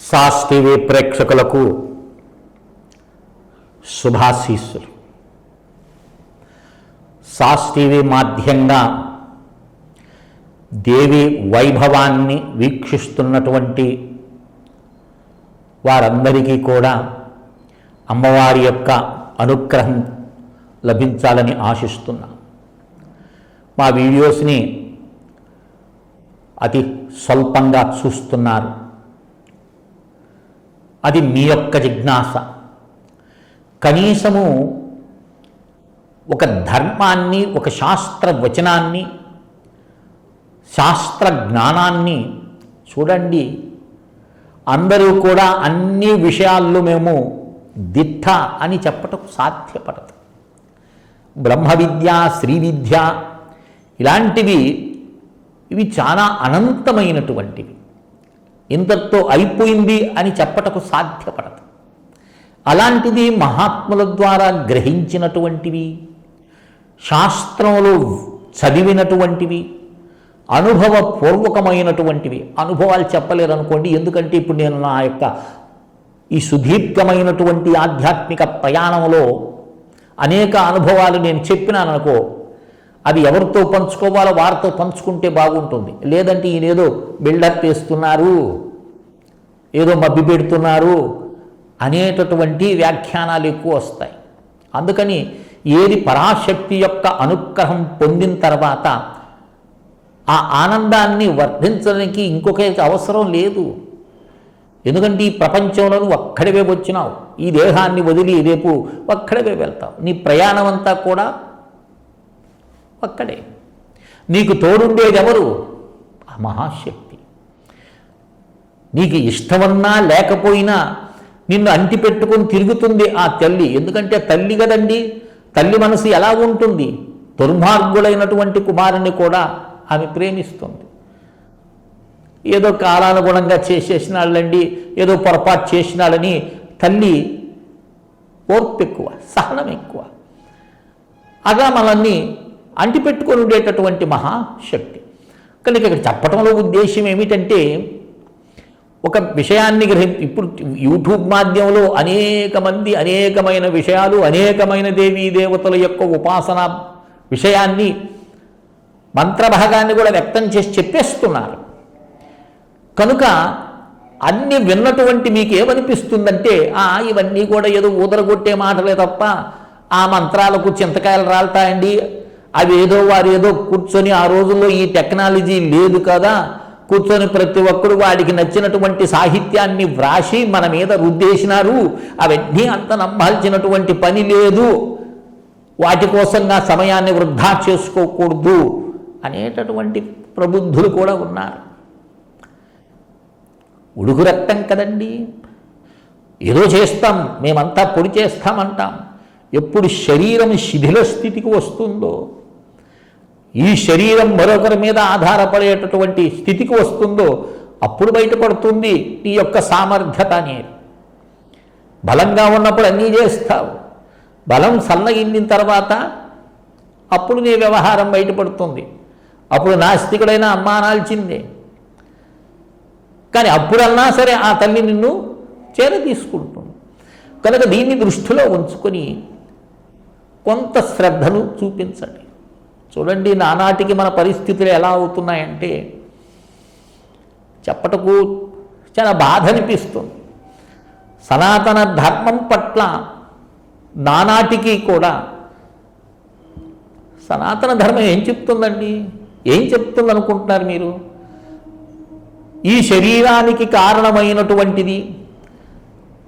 Sauce TV ప్రేక్షకులకు శుభాశీస్సులు. Sauce TV మాధ్యంగా దేవి వైభవాన్ని వీక్షిస్తున్నటువంటి వారందరికీ కూడా అమ్మవారి యొక్క అనుగ్రహం లభించాలని ఆశిస్తున్నా. మా వీడియోస్ని అతి స్వల్పంగా చూస్తున్నారు. అది మీ యొక్క జిజ్ఞాస. కనీసము ఒక ధర్మాన్ని ఒక శాస్త్ర వచనాన్ని శాస్త్ర జ్ఞానాన్ని చూడండి. అందరూ కూడా అన్ని విషయాల్లో మేము దిట్ట అని చెప్పటం సాధ్యపడదు. బ్రహ్మ విద్య శ్రీ విద్య ఇలాంటివి ఇవి చాలా అనంతమైనటువంటివి. ఇంతటితో అయిపోయింది అని చెప్పటకు సాధ్యపడదు. అలాంటిది మహాత్ముల ద్వారా గ్రహించినటువంటివి శాస్త్రంలో చదివినటువంటివి అనుభవపూర్వకమైనటువంటివి. అనుభవాలు చెప్పలేరు అనుకోండి ఎందుకంటే ఇప్పుడు నేను నా యొక్క ఈ సుదీర్ఘమైనటువంటి ఆధ్యాత్మిక ప్రయాణంలో అనేక అనుభవాలు నేను చెప్పినాననుకో అవి అది ఎవరితో పంచుకోవాలో వారితో పంచుకుంటే బాగుంటుంది. లేదంటే ఈయన ఏదో బిల్డప్ వేస్తున్నారు ఏదో మబ్బి పెడుతున్నారు అనేటటువంటి వ్యాఖ్యానాలు ఎక్కువ వస్తాయి. అందుకని ఏది పరాశక్తి యొక్క అనుగ్రహం పొందిన తర్వాత ఆ ఆనందాన్ని వర్ధించడానికి ఇంకొక అవసరం లేదు. ఎందుకంటే ఈ ప్రపంచంలో నువ్వు ఒక్కడివే వచ్చినావు. ఈ దేహాన్ని వదిలి రేపు ఒక్కడివే వెళ్తావు. నీ ప్రయాణం అంతా కూడా ఒక్కడే. నీకు తోడుండేది ఎవరు? ఆ మహాశక్తి. నీకు ఇష్టమన్నా లేకపోయినా నిన్ను అంటిపెట్టుకొని తిరుగుతుంది ఆ తల్లి. ఎందుకంటే తల్లి కదండి? తల్లి మనసు ఎలా ఉంటుంది? దుర్మార్గులైనటువంటి కుమారుని కూడా ఆమె ప్రేమిస్తుంది. ఏదో కాలానుగుణంగా చేసేసినాళ్ళండి ఏదో పొరపాటు చేసినాళ్ళని తల్లి ఓర్పు ఎక్కువ సహనం ఎక్కువ అలా మనల్ని అంటిపెట్టుకొని ఉండేటటువంటి మహాశక్తి. కనుక ఇక్కడ చెప్పడంలో ఉద్దేశం ఏమిటంటే ఒక విషయాన్ని గ్రహి ఇప్పుడు యూట్యూబ్ మాధ్యమంలో అనేక మంది అనేకమైన విషయాలు అనేకమైన దేవీ దేవతల యొక్క ఉపాసన విషయాన్ని మంత్రభాగాన్ని కూడా వ్యక్తం చేసి చెప్పేస్తున్నారు. కనుక అన్ని విన్నటువంటి మీకు ఏమనిపిస్తుందంటే ఆ ఇవన్నీ కూడా ఏదో ఊదరగొట్టే మాటలే తప్ప ఆ మంత్రాలకు చింతకాయలు రాలుతాయండి అవి ఏదో వారు ఏదో కూర్చొని ఆ రోజుల్లో ఈ టెక్నాలజీ లేదు కదా. కూర్చొని ప్రతి ఒక్కరు వాడికి నచ్చినటువంటి సాహిత్యాన్ని వ్రాసి మన మీద రుద్దేసినారు. అవన్నీ అంత నమ్మాల్సినటువంటి పని లేదు. వాటి కోసంగా సమయాన్ని వృద్ధా చేసుకోకూడదు అనేటటువంటి ప్రబుద్ధులు కూడా ఉన్నారు. ఉడుకు రక్తం కదండి. ఏదో చేస్తాం మేమంతా పొడి చేస్తామంటాం. ఎప్పుడు శరీరం శిథిల స్థితికి వస్తుందో ఈ శరీరం మరొకరి మీద ఆధారపడేటటువంటి స్థితికి వస్తుందో అప్పుడు బయటపడుతుంది నీ యొక్క సామర్థ్యత అనేది. బలంగా ఉన్నప్పుడు అన్నీ చేస్తావు. బలం సన్నగిల్లిన తర్వాత అప్పుడు నీ వ్యవహారం బయటపడుతుంది. అప్పుడు నాస్తికుడైనా అమ్మానాల్చిందే కానీ అప్పుడన్నా సరే ఆ తల్లి నిన్ను చేర తీసుకుంటుంది కనుక దీన్ని దృష్టిలో ఉంచుకొని కొంత శ్రద్ధను చూపించండి. చూడండి నానాటికి మన పరిస్థితులు ఎలా అవుతున్నాయంటే చెప్పటకు చాలా బాధ అనిపిస్తుంది సనాతన ధర్మం పట్ల నానాటికి కూడా సనాతన ధర్మం ఏం చెప్తుందండి? ఏం చెప్తుంది అనుకుంటున్నారు మీరు? ఈ శరీరానికి కారణమైనటువంటిది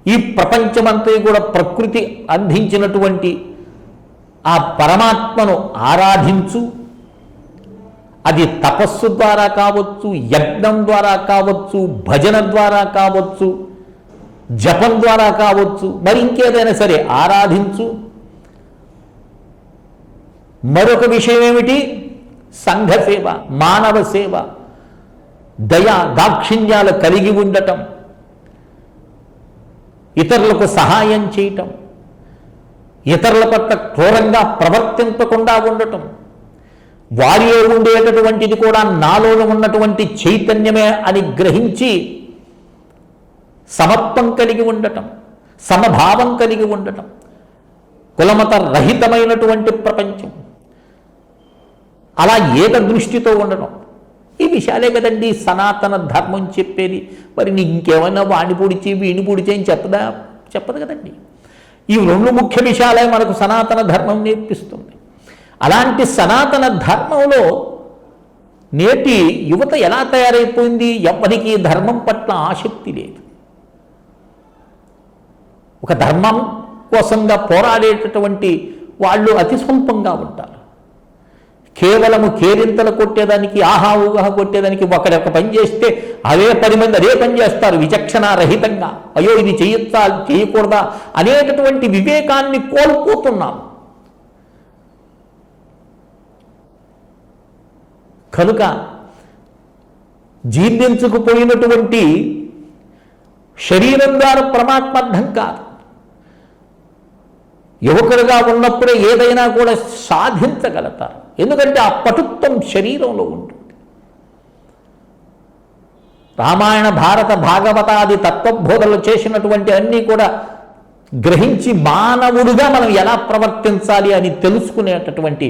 ఈ ప్రపంచమంతా కూడా ప్రకృతి అందించినటువంటి ఆ పరమాత్మను ఆరాధించు. అది తపస్సు ద్వారా కావచ్చు యజ్ఞం ద్వారా కావచ్చు భజన ద్వారా కావచ్చు జపం ద్వారా కావచ్చు మరి ఇంకేదైనా సరే ఆరాధించు. మరొక విషయం ఏమిటి? సంఘ సేవ మానవ సేవ దయ దాక్షిణ్యాలు కలిగి ఉండటం ఇతరులకు సహాయం చేయటం. ఇతరుల పట్ల క్రూరంగా ప్రవర్తించకుండా ఉండటం వారిలో ఉండేటటువంటిది కూడా నాలోనే ఉన్నటువంటి చైతన్యమే అని గ్రహించి సమత్వం కలిగి ఉండటం సమభావం కలిగి ఉండటం కులమత రహితమైనటువంటి ప్రపంచం. అలా ఏక దృష్టితో ఉండడం ఈ విషయాలే కదండి సనాతన ధర్మం చెప్పేది. మరి నీకు ఇంకేమైనా వాణి పొడిచి వీణి పొడిచి అని చెప్పదా? చెప్పదు కదండి. ఈ రెండు ముఖ్య విషయాలే మనకు సనాతన ధర్మం నేర్పిస్తుంది. అలాంటి సనాతన ధర్మంలో నేటి యువత ఎలా తయారైపోయింది? ఎవరికి ధర్మం పట్ల ఆసక్తి లేదు. ఒక ధర్మం కోసంగా పోరాడేటటువంటి వాళ్ళు అతి స్వల్పంగా ఉంటారు. కేవలము కేరింతలు కొట్టేదానికి ఆహా ఊహ కొట్టేదానికి ఒకడొక పని చేస్తే అదే పది మంది అదే పని చేస్తారు విచక్షణ రహితంగా. అయ్యో ఇది చేయొచ్చా చేయకూడదా అనేటటువంటి వివేకాన్ని కోల్పోతున్నాం కనుక జీర్ణించుకుపోయినటువంటి శరీరం ద్వారా పరమాత్మర్థం కాదు. యువకులుగా ఉన్నప్పుడే ఏదైనా కూడా సాధించగలుగుతారు. ఎందుకంటే ఆ పటుత్వం శరీరంలో ఉంటుంది. రామాయణ భారత భాగవతాది తత్వబోధనలు చేసినటువంటి అన్నీ కూడా గ్రహించి మానవుడుగా మనం ఎలా ప్రవర్తించాలి అని తెలుసుకునేటటువంటి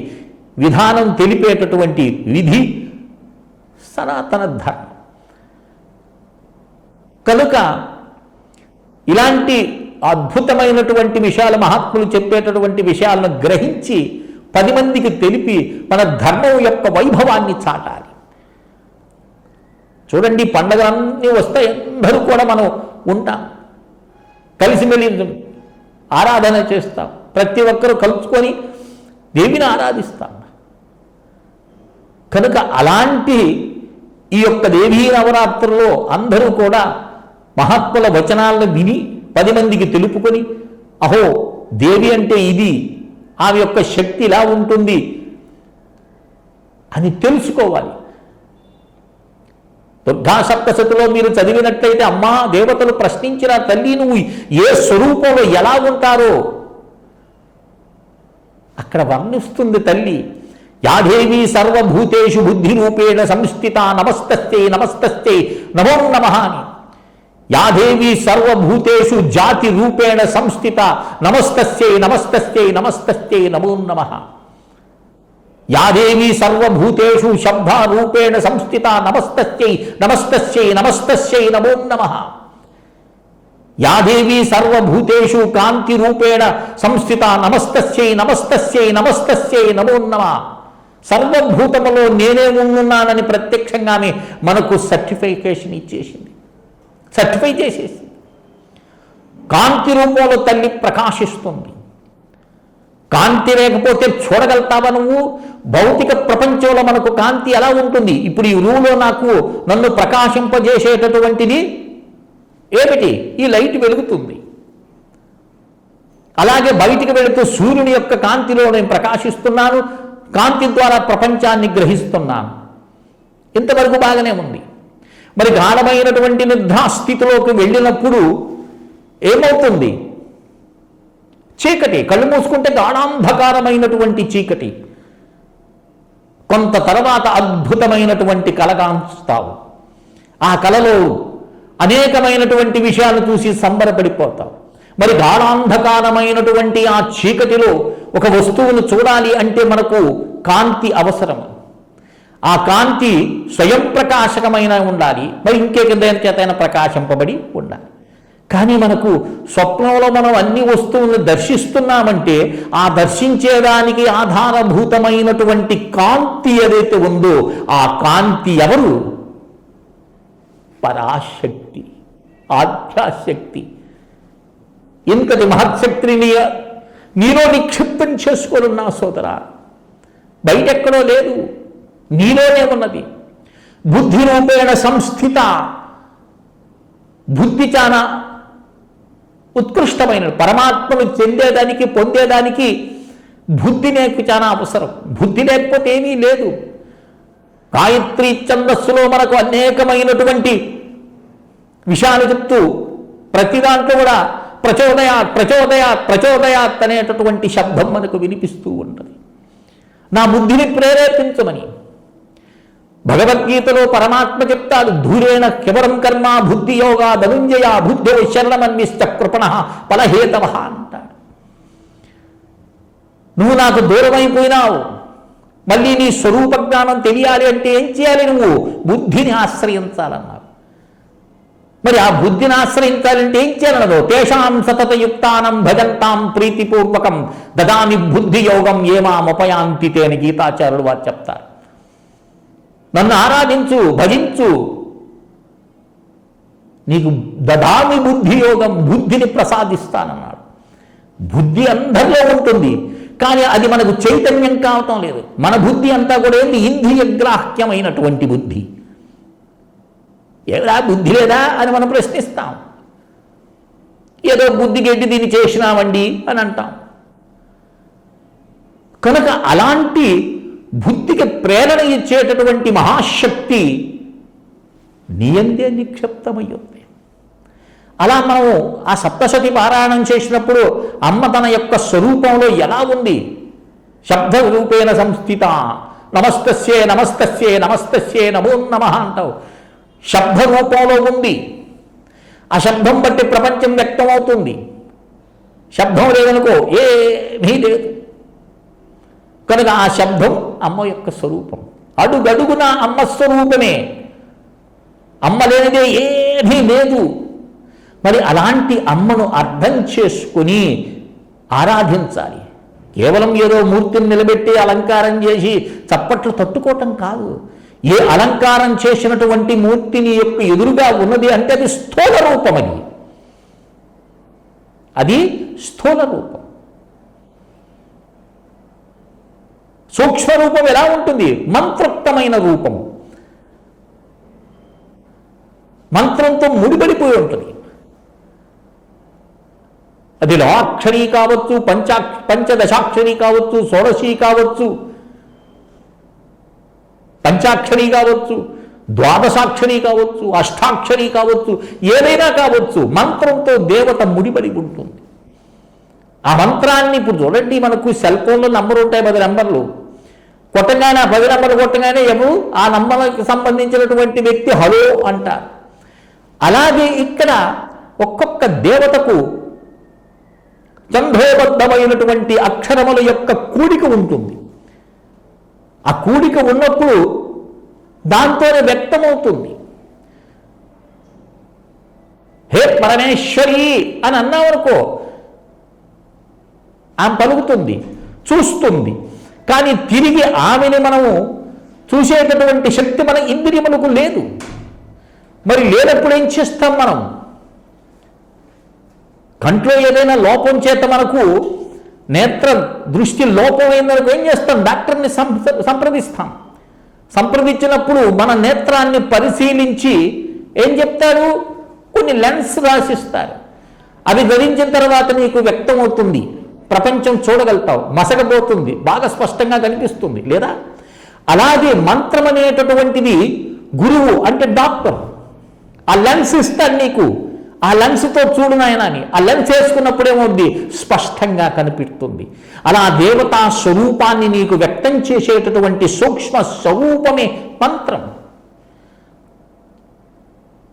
విధానం తెలిపేటటువంటి విధి సనాతన ధర్మం. కనుక ఇలాంటి అద్భుతమైనటువంటి విషయాలు మహాత్ములు చెప్పేటటువంటి విషయాలను గ్రహించి పది మందికి తెలిపి మన ధర్మం యొక్క వైభవాన్ని చాటాలి. చూడండి పండగలన్నీ వస్తాయి అందరూ కూడా మనం ఉంటాం. కలిసిమెలిసి ఆరాధన చేస్తాం. ప్రతి ఒక్కరూ కలుసుకొని దేవిని ఆరాధిస్తాం. కనుక అలాంటి ఈ యొక్క దేవీ నవరాత్రుల్లో అందరూ కూడా మహాత్ముల వచనాలను విని పది మందికి తెలుపుకొని అహో దేవి అంటే ఇది ఆమె యొక్క శక్తి ఇలా ఉంటుంది అని తెలుసుకోవాలి. దుర్గా సప్తశతిలో మీరు చదివినట్లయితే అమ్మా దేవతలు ప్రశ్నించిన తల్లి నువ్వు ఏ స్వరూపంలో ఎలా ఉంటారో? అక్కడ వర్ణిస్తుంది తల్లి యాదేవి సర్వభూతేషు బుద్ధి రూపేణ సంస్థిత నమస్తస్తే నమస్తస్తే నమో నమ అని. యాదేవి సర్వభూతేషు జాతి రూపేణ సంస్థిత నమస్తస్యై నమస్తస్యై నమస్తస్యై నమో నమ. యాదేవి సర్వభూతేషు శబ్ద రూపేణ సంస్థిత నమస్తస్యై నమస్తస్యై నమస్తస్యై నమో నమ. యాదేవి సర్వభూతేషు కాంతి రూపేణ సంస్థిత నమస్తస్యై నమస్తస్యై నమస్తస్యై నమో నమ. సర్వభూతములో నేనే ఉన్నానని ప్రత్యక్షంగానే మనకు సర్టిఫికేషన్ ఇచ్చేసింది. సర్టిఫై చేసేసింది కాంతి రూపంలో తల్లి ప్రకాశిస్తుంది. కాంతి లేకపోతే చూడగలుగుతావా నువ్వు? భౌతిక ప్రపంచంలో మనకు కాంతి ఎలా ఉంటుంది? ఇప్పుడు ఈ రూలో నాకు నన్ను ప్రకాశింపజేసేటటువంటిది ఏమిటి? ఈ లైట్ వెలుగుతుంది. అలాగే బయటికి వెళుతూ సూర్యుని యొక్క కాంతిలో నేను ప్రకాశిస్తున్నాను. కాంతి ద్వారా ప్రపంచాన్ని గ్రహిస్తున్నాను. ఇంతవరకు బాగానే ఉంది. మరి గాఢమైనటువంటి నిద్రాస్థితిలోకి వెళ్ళినప్పుడు ఏమవుతుంది? చీకటి. కళ్ళు మూసుకుంటే గాఢాంధకారమైనటువంటి చీకటి. కొంత తర్వాత అద్భుతమైనటువంటి కలగాంచుతావు ఆ కలలో అనేకమైనటువంటి విషయాలు చూసి సంబరపడిపోతావు. మరి గాఢాంధకారమైనటువంటి ఆ చీకటిలో ఒక వస్తువును చూడాలి అంటే మనకు కాంతి అవసరం ఆ కాంతి స్వయం ప్రకాశకమైన ఉండాలి. మరి ఇంకే దేని చేతైనా ప్రకాశింపబడి ఉండాలి. కానీ మనకు స్వప్నంలో మనం అన్ని వస్తువులను దర్శిస్తున్నామంటే ఆ దర్శించేదానికి ఆధారభూతమైనటువంటి కాంతి ఏదైతే ఉందో ఆ కాంతి ఎవరు? పరాశక్తి ఆధ్యాశక్తి. ఇంతటి మహత్శక్తిని నీలో నిక్షిప్తం చేసుకోనున్నా సోదరా బయటెక్కడో లేదు. నీలోనే ఉన్నది. బుద్ధి రూపేణ సంస్థిత. బుద్ధి చాలా ఉత్కృష్టమైనది పరమాత్మను చెందేదానికి పొందేదానికి బుద్ధి నీకు చాలా అవసరం. బుద్ధి లేకపోతే ఏమీ లేదు. గాయత్రి ఛందస్సులో మనకు అనేకమైనటువంటి విషయాలు చెప్తూ ప్రతి దాంట్లో కూడా ప్రచోదయాత్ ప్రచోదయాత్ ప్రచోదయాత్ అనేటటువంటి శబ్దం మనకు వినిపిస్తూ ఉంటుంది. నా బుద్ధిని ప్రేరేపించమని భగవద్గీతలో పరమాత్మ చెప్తాడు ధూరేణ కివరం కర్మ బుద్ధి యోగా ధనుంజయ బుద్ధో శరణమన్విష్ట కృపణ ఫలహేతవ అంటాడు. నువ్వు నాకు దూరమైపోయినావు. మళ్ళీ నీ స్వరూప జ్ఞానం తెలియాలి అంటే ఏం చేయాలి నువ్వు? బుద్ధిని ఆశ్రయించాలన్నారు మరి ఆ బుద్ధిని ఆశ్రయించాలంటే ఏం చేయాలన్నదో? తేషాం సతతయుక్తానం భజంతాం ప్రీతిపూర్వకం దదామి బుద్ధి యోగం ఏమాముపయాంతి అని గీతాచారులు వారు చెప్తారు. నన్ను ఆరాధించు భజించు. నీకు దదామి బుద్ధి యోగం బుద్ధిని ప్రసాదిస్తానన్నాడు. బుద్ధి అందరిలో ఉంటుంది కానీ అది మనకు చైతన్యం కావటం లేదు. మన బుద్ధి అంతా కూడా ఏంటి ఇంద్రియగ్రాహ్యమైనటువంటి బుద్ధి. ఏడా బుద్ధి లేదా అని మనం ప్రశ్నిస్తాం. ఏదో బుద్ధి గెడ్డి దీన్ని చేసినామండి అని అంటాం. కనుక అలాంటి బుద్ధికి ప్రేరణ ఇచ్చేటటువంటి మహాశక్తి నియంతే నిక్షిప్తమయ్యింది. అలా మనము ఆ సప్తశతి పారాయణం చేసినప్పుడు అమ్మ తన యొక్క స్వరూపంలో ఎలా ఉంది? శబ్ద రూపేణ సంస్థిత నమస్తస్యే నమస్తస్యే నమస్తస్యే నమో నమ అంటావు. శబ్ద రూపంలో ఉంది. ఆ శబ్దం బట్టి ప్రపంచం వ్యక్తమవుతుంది. శబ్దం లేదనుకో ఏమీ లేదు. కనుక ఆ శబ్దం అమ్మ యొక్క స్వరూపం. అడుగడుగున అమ్మ స్వరూపమే. అమ్మ లేనిదే ఏమీ లేదు. మరి అలాంటి అమ్మను అర్థం చేసుకుని ఆరాధించాలి. కేవలం ఏదో మూర్తిని నిలబెట్టి అలంకారం చేసి చప్పట్లు తట్టుకోవటం కాదు. ఏ అలంకారం చేసినటువంటి మూర్తిని యొక్క ఎదురుగా ఉన్నది అంటే అది స్థూల రూపం అది అది స్థూల రూపం. సూక్ష్మ రూపం ఎలా ఉంటుంది? మంత్రోక్తమైన రూపం. మంత్రంతో ముడిపడిపోయి ఉంటుంది. అది లాక్షరి కావచ్చు పంచా పంచదశాక్షరి కావచ్చు షోడశి కావచ్చు పంచాక్షరి కావచ్చు ద్వాదశాక్షరి కావచ్చు అష్టాక్షరి కావచ్చు ఏదైనా కావచ్చు మంత్రంతో దేవత ముడిపడి ఉంటుంది. ఆ మంత్రాన్ని ఇప్పుడు చూడండి మనకు సెల్ ఫోన్లో నంబర్ ఉంటాయి పది నంబర్లు. కొట్టగానే ఆ పది నంబర్లు కొట్టగానే ఎవరు? ఆ నంబర్కి సంబంధించినటువంటి వ్యక్తి హలో అంటారు. అలాగే ఇక్కడ ఒక్కొక్క దేవతకు చంద్రోబద్ధమైనటువంటి అక్షరముల యొక్క కూడిక ఉంటుంది. ఆ కూడిక ఉన్నప్పుడు దాంతోనే వ్యక్తమవుతుంది. హే పరమేశ్వరి అని అన్నామనుకో ఆమె పలుకుతుంది చూస్తుంది. కానీ తిరిగి ఆమెని మనము చూసేటటువంటి శక్తి మన ఇంద్రియములకు లేదు. మరి లేనప్పుడు ఏం చేస్తాం మనం? కంట్లో ఏదైనా లోపం చేత మనకు నేత్ర దృష్టి లోపమైందనుకో ఏం చేస్తాం? డాక్టర్ని సంప్ర- సంప్రదిస్తాం. సంప్రదించినప్పుడు మన నేత్రాన్ని పరిశీలించి ఏం చెప్తారు? కొన్ని లెన్స్ రాసిస్తారు. అవి ధరించిన తర్వాత నీకు వ్యక్తమవుతుంది. ప్రపంచం చూడగలుగుతావు. మసగబోతుంది. బాగా స్పష్టంగా కనిపిస్తుంది. లేదా? అలాగే మంత్రం అనేటటువంటిది గురువు అంటే డాక్టర్. ఆ లెన్స్ ఇస్తాడు నీకు. ఆ లెన్స్తో చూడు నాయన అని. ఆ లెన్స్ వేసుకున్నప్పుడు స్పష్టంగా కనిపిస్తుంది. అలా దేవతా స్వరూపాన్ని నీకు వ్యక్తం చేసేటటువంటి సూక్ష్మ స్వరూపమే మంత్రం.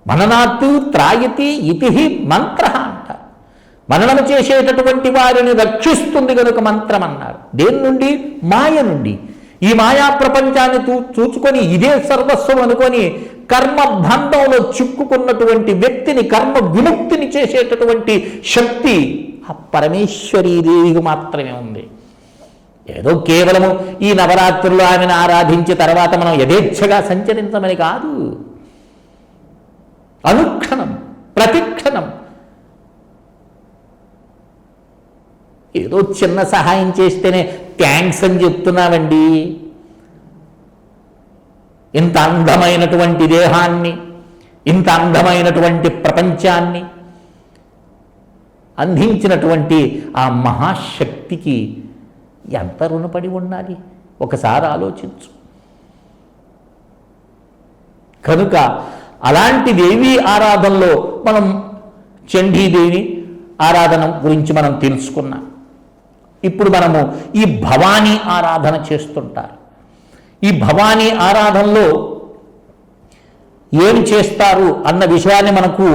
మననాత్తు త్రాయతి ఇతి మంత్ర. మననం చేసేటటువంటి వారిని రక్షిస్తుంది కనుక మంత్రం అన్నారు దేని నుండి? మాయ నుండి. ఈ మాయా ప్రపంచాన్ని చూ చూచుకొని ఇదే సర్వస్వం అనుకొని కర్మ బంధంలో చిక్కుకున్నటువంటి వ్యక్తిని కర్మ విముక్తిని చేసేటటువంటి శక్తి ఆ పరమేశ్వరీదేవికి మాత్రమే ఉంది. ఏదో కేవలము ఈ నవరాత్రులు ఆమెను ఆరాధించిన తర్వాత మనం యథేచ్ఛగా సంచరించమని కాదు. అనుక్షణం ప్రతిక్షణం ఏదో చిన్న సహాయం చేస్తేనే థ్యాంక్స్ అని చెప్తున్నామండి ఇంత అందమైనటువంటి దేహాన్ని ఇంత అందమైనటువంటి ప్రపంచాన్ని అందించినటువంటి ఆ మహాశక్తికి ఎంత రుణపడి ఉండాలి? ఒకసారి ఆలోచించు. కనుక అలాంటి దేవి ఆరాధనలో మనం చండీదేవి ఆరాధన గురించి మనం తెలుసుకున్నాం. ఇప్పుడు మనము ఈ భవానీ ఆరాధన చేస్తుంటారు. ఈ భవానీ ఆరాధనలో ఏమి చేస్తారు అన్న విషయాన్ని మనకు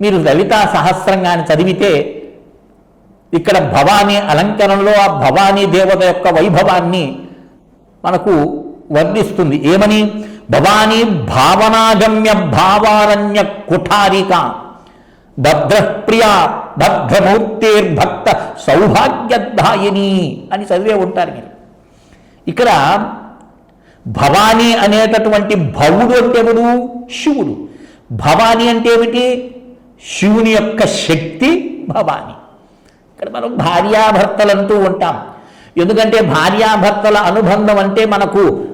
మీరు లలితా సహస్రంగాన్ని చదివితే ఇక్కడ భవానీ అలంకరణలో ఆ భవానీ దేవత యొక్క వైభవాన్ని మనకు వర్ణిస్తుంది. ఏమని? భవానీ భావనాగమ్య భావారణ్య కుఠారిక. దగ్ధప్రియ భద్రమూర్తిర్భక్త సౌభాగ్యదాయిని అని చదివే ఉంటారు మీరు. ఇక్కడ భవానీ అనేటటువంటి భవుడు అంటే ఎవడు? శివుడు. భవానీ అంటే ఏమిటి? శివుని యొక్క శక్తి భవాని. ఇక్కడ మనం భార్యాభర్తలంటూ ఉంటాం. ఎందుకంటే భార్యాభర్తల అనుబంధం అంటే మనకు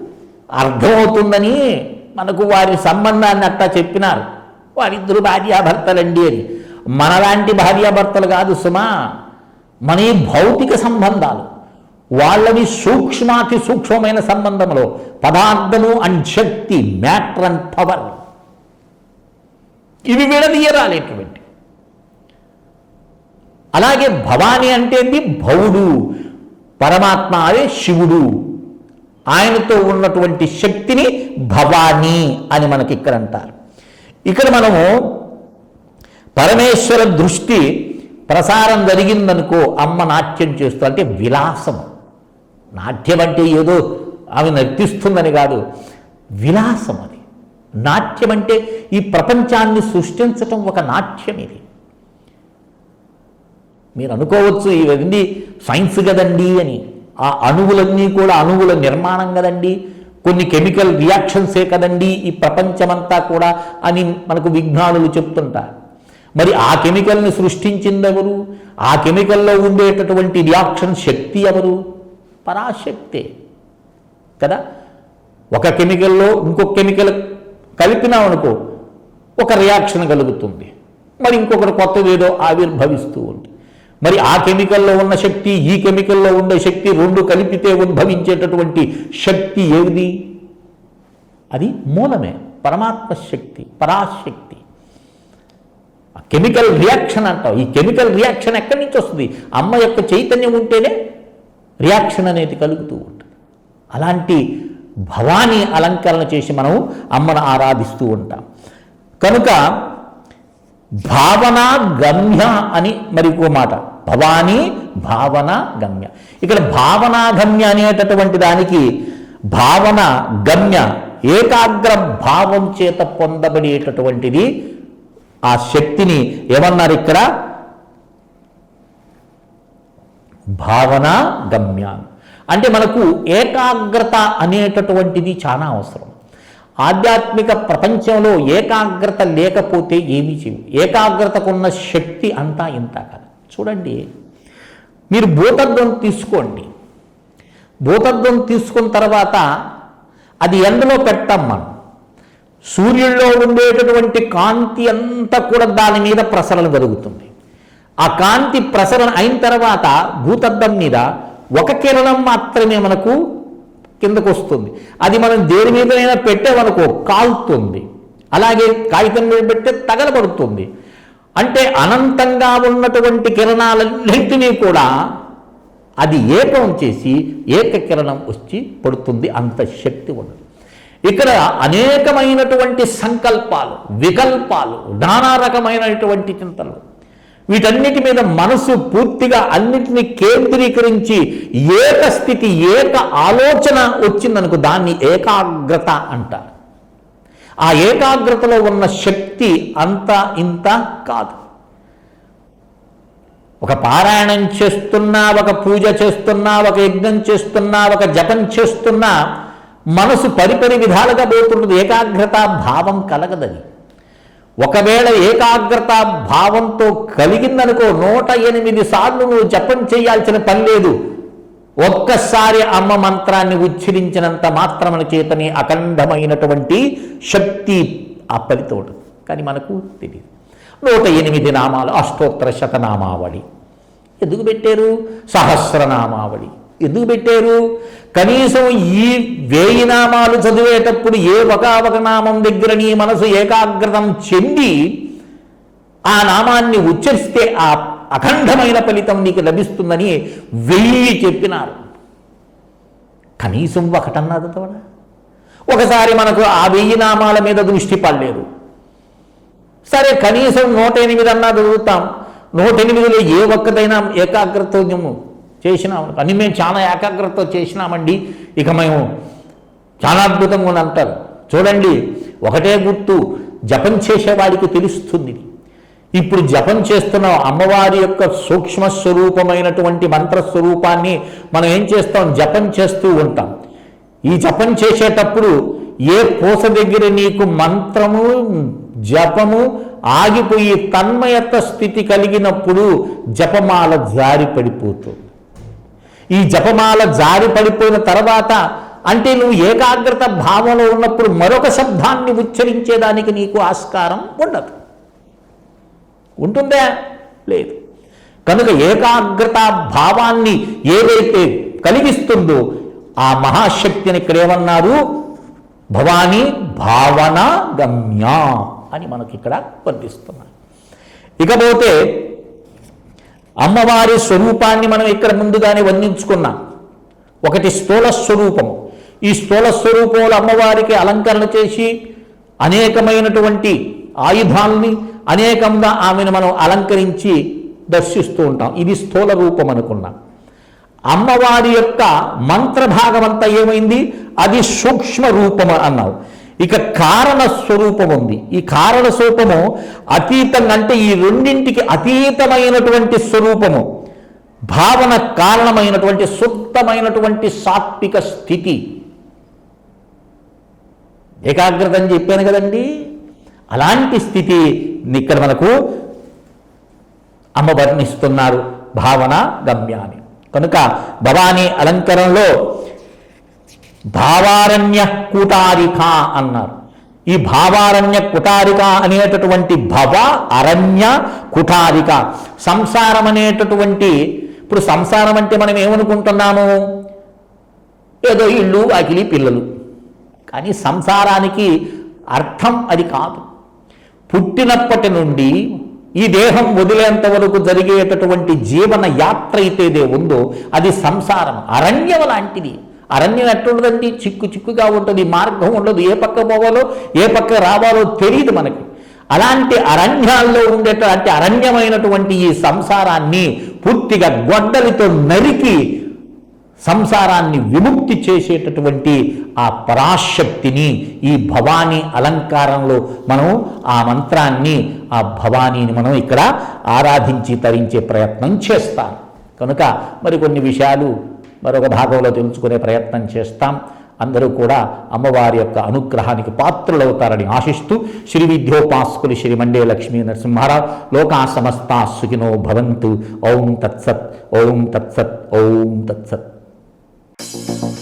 అర్థమవుతుందని మనకు వారి సంబంధాన్ని అట్టా చెప్పినారు. వారిద్దరు భార్యాభర్తలండి అని. మనలాంటి భార్యాభర్తలు కాదు సుమా. మన ఈ భౌతిక సంబంధాలు. వాళ్ళని సూక్ష్మాతి సూక్ష్మమైన సంబంధంలో పదార్థము అండ్ శక్తి మ్యాటర్ అండ్ పవర్. ఇవి విడదీయరాలేటువంటి. అలాగే భవాని అంటే భౌడు భవుడు. పరమాత్మ అదే శివుడు. ఆయనతో ఉన్నటువంటి శక్తిని భవానీ అని మనకి ఇక్కడ అంటారు ఇక్కడ మనము పరమేశ్వర దృష్టి ప్రసారం జరిగిందనుకో అమ్మ నాట్యం చేస్తూ అంటే విలాసం. నాట్యం అంటే ఏదో ఆమె నర్తిస్తుందని కాదు. విలాసం అది. నాట్యం అంటే ఈ ప్రపంచాన్ని సృష్టించటం ఒక నాట్యం ఇది. మీరు అనుకోవచ్చు ఇవన్నీ సైన్స్ కదండి అని. ఆ అణువులన్నీ కూడా అణువుల నిర్మాణం కదండి. కొన్ని కెమికల్ రియాక్షన్సే కదండి ఈ ప్రపంచమంతా కూడా అని మనకు విజ్ఞానులు చెప్తుంటారు. మరి ఆ కెమికల్ని సృష్టించింది ఎవరు ఆ కెమికల్లో ఉండేటటువంటి రియాక్షన్ శక్తి ఎవరు? పరాశక్తే. కదా? ఒక కెమికల్లో ఇంకొక కెమికల్ కలిపినాం అనుకో ఒక రియాక్షన్ కలుగుతుంది. మరి ఇంకొకటి కొత్తది ఏదో ఆవిర్భవిస్తూ ఉంటుంది. మరి ఆ కెమికల్లో ఉన్న శక్తి ఈ కెమికల్లో ఉండే శక్తి రెండు కలిపితే ఉద్భవించేటటువంటి శక్తి ఏది? అది మూలమే పరమాత్మ శక్తి పరాశక్తి. ఆ కెమికల్ రియాక్షన్ అంటాం. ఈ కెమికల్ రియాక్షన్ ఎక్కడి నుంచి వస్తుంది? అమ్మ యొక్క చైతన్యం ఉంటేనే రియాక్షన్ అనేది కలుగుతూ ఉంటుంది. అలాంటి భవానీ అలంకరణ చేసి మనం అమ్మను ఆరాధిస్తూ ఉంటాం. కనుక భావన గమ్య అని మరి ఇంకో మాట. భవానీ భావన గమ్య. ఇక్కడ భావనా గమ్య అనేటటువంటి దానికి భావన గమ్య ఏకాగ్ర భావం చేత పొందబడేటటువంటిది ఆ శక్తిని ఏమన్నారు ఇక్కడ? భావన గమ్య. అంటే మనకు ఏకాగ్రత అనేటటువంటిది చాలా అవసరం. ఆధ్యాత్మిక ప్రపంచంలో ఏకాగ్రత లేకపోతే ఏమీ చేయవు. ఏకాగ్రతకున్న శక్తి అంతా ఇంత కాదు. చూడండి. మీరు భూతత్వం తీసుకోండి. భూతత్వం తీసుకున్న తర్వాత అది ఎండలో పెట్టాం మనం. సూర్యుల్లో ఉండేటటువంటి కాంతి అంతా కూడా దాని మీద ప్రసరణ జరుగుతుంది. ఆ కాంతి ప్రసరణ అయిన తర్వాత భూతద్దం మీద ఒక కిరణం మాత్రమే మనకు కిందకు వస్తుంది అది మనం దేని మీదనైనా పెట్టేమనుకో కాలుతుంది. అలాగే కాగితం మీద పెడితే తగలబడుతుంది. అంటే అనంతంగా ఉన్నటువంటి కిరణాలన్నింటినీ కూడా అది ఏకం చేసి ఏక కిరణం వచ్చి పడుతుంది అంత శక్తి ఉన్నది. ఇక్కడ అనేకమైనటువంటి సంకల్పాలు వికల్పాలు నానా రకమైనటువంటి చింతనలు. వీటన్నిటి మీద మనసు పూర్తిగా అన్నిటిని కేంద్రీకరించి ఏక స్థితి ఏక ఆలోచన వచ్చిందనుకో దాన్ని ఏకాగ్రత అంటారు. ఆ ఏకాగ్రతలో ఉన్న శక్తి అంత ఇంత కాదు. ఒక పారాయణం చేస్తున్నా ఒక పూజ చేస్తున్నా ఒక యజ్ఞం చేస్తున్నా ఒక జపం చేస్తున్నా మనసు పరిపరి విధాలుగా పోతుంటుంది. ఏకాగ్రత భావం కలగదని. ఒకవేళ ఏకాగ్రత భావంతో కలిగిందనుకో నూట ఎనిమిది సార్లు నువ్వు జపం చేయాల్సిన పని లేదు. ఒక్కసారి అమ్మ మంత్రాన్ని ఉచ్చరించినంత మాత్రమున చేతని అఖండమైనటువంటి శక్తి ఆ కానీ మనకు తెలియదు నూట ఎనిమిది నామాలు అష్టోత్తర శతనామావళి. ఎందుకు పెట్టారు? సహస్రనామావళి. ఎందుకు పెట్టారు? కనీసం ఈ వేయి నామాలు చదివేటప్పుడు ఏ ఒక ఒక నామం దగ్గర నీ మనసు ఏకాగ్రతం చెంది ఆ నామాన్ని ఉచ్చరిస్తే ఆ అఖండమైన ఫలితం నీకు లభిస్తుందని వెయ్యి చెప్పినారు. కనీసం ఒకటన్నది తోడ ఒకసారి మనకు ఆ వెయ్యి నామాల మీద దృష్టి పడలేదు. సరే కనీసం నూట ఎనిమిది అన్నా చదువుతాం నూట ఎనిమిదిలో ఏ ఒక్కదైనా ఏకాగ్రతము చేసినాము అని మేము చాలా ఏకాగ్రత చేసినామండి. ఇక మేము చాలా అద్భుతంగా ఉంది అంటారు చూడండి ఒకటే గుర్తు జపం చేసేవాడికి తెలుస్తుంది. ఇప్పుడు జపం చేస్తున్న అమ్మవారి యొక్క సూక్ష్మ స్వరూపమైనటువంటి మంత్రస్వరూపాన్ని మనం ఏం చేస్తాం? జపం చేస్తూ ఉంటాం. ఈ జపం చేసేటప్పుడు ఏ పూస దగ్గర నీకు మంత్రము జపము ఆగిపోయి తన్మయత్వ స్థితి కలిగినప్పుడు జపమాల జారి పడిపోతుంది. ఈ జపమాల జారి పడిపోయిన తర్వాత అంటే నువ్వు ఏకాగ్రత భావంలో ఉన్నప్పుడు మరొక శబ్దాన్ని ఉచ్చరించేదానికి నీకు ఆస్కారం ఉండదు. ఉంటుందా? లేదు. కనుక ఏకాగ్రత భావాన్ని ఏదైతే కలిగిస్తుందో ఆ మహాశక్తిని ఇక్కడ ఏమన్నారు? భవానీ భావన గమ్య అని మనకి ఇక్కడ వర్తిస్తున్నారు ఇకపోతే అమ్మవారి స్వరూపాన్ని మనం ఇక్కడ ముందుగానే వర్ణించుకున్నాం. ఒకటి స్థూల స్వరూపము ఈ స్థూల స్వరూపంలో అమ్మవారికి అలంకరణ చేసి అనేకమైనటువంటి ఆయుధాలని అనేకంగా ఆమెను మనం అలంకరించి దర్శిస్తూ ఉంటాం. ఇది స్థూల రూపం అనుకున్నాం. అమ్మవారి యొక్క మంత్రభాగం అంతా ఏమైంది? అది సూక్ష్మ రూపం అన్నావు. ఇక కారణ స్వరూపం ఉంది. ఈ కారణ స్వరూపము అతీతంగా అంటే ఈ రెండింటికి అతీతమైనటువంటి స్వరూపము. భావన కారణమైనటువంటి శుద్ధమైనటువంటి సాత్విక స్థితి. ఏకాగ్రత అని చెప్పాను కదండి. అలాంటి స్థితి ఇక్కడ మనకు అమ్మ వర్ణిస్తున్నారు భావన గమ్యాన్ని కనుక భవానీ అలంకరణలో భావారణ్య కూటారిక అన్నారు. ఈ భావారణ్య కుటారిక అనేటటువంటి భవ అరణ్య కుటారిక. సంసారం అనేటటువంటి ఇప్పుడు సంసారం అంటే మనం ఏమనుకుంటున్నాము? ఏదో ఇల్లు వాకిలి పిల్లలు. కానీ సంసారానికి అర్థం అది కాదు. పుట్టినప్పటి నుండి ఈ దేహం వదిలేంత వరకు జరిగేటటువంటి జీవన యాత్ర అయితేదే ఉందో అది సంసారం అరణ్యం లాంటిది. అరణ్యం ఎట్లుండదండి? చిక్కు చిక్కుగా ఉంటుంది మార్గం ఉండదు. ఏ పక్క పోవాలో ఏ పక్క రావాలో తెలియదు మనకి. అలాంటి అరణ్యాల్లో ఉండేటువంటి అరణ్యమైనటువంటి ఈ సంసారాన్ని పూర్తిగా గొడ్డలితో నరికి సంసారాన్ని విముక్తి చేసేటటువంటి ఆ పరాశక్తిని ఈ భవానీ అలంకారంలో మనం ఆ మంత్రాన్ని ఆ భవానీని మనం ఇక్కడ ఆరాధించి తరించే ప్రయత్నం చేస్తాం. కనుక మరికొన్ని విషయాలు మరొక భాగంలో తెలుసుకునే ప్రయత్నం చేస్తాం. అందరూ కూడా అమ్మవారి యొక్క అనుగ్రహానికి పాత్రులవుతారని ఆశిస్తూ శ్రీ విద్యోపాస్కులు శ్రీ మండే లక్ష్మీ నరసింహారావు లోకా సమస్తా సుఖినో భవంతు ఓం తత్సత్ ఓం తత్సత్ ఓం తత్సత్. Música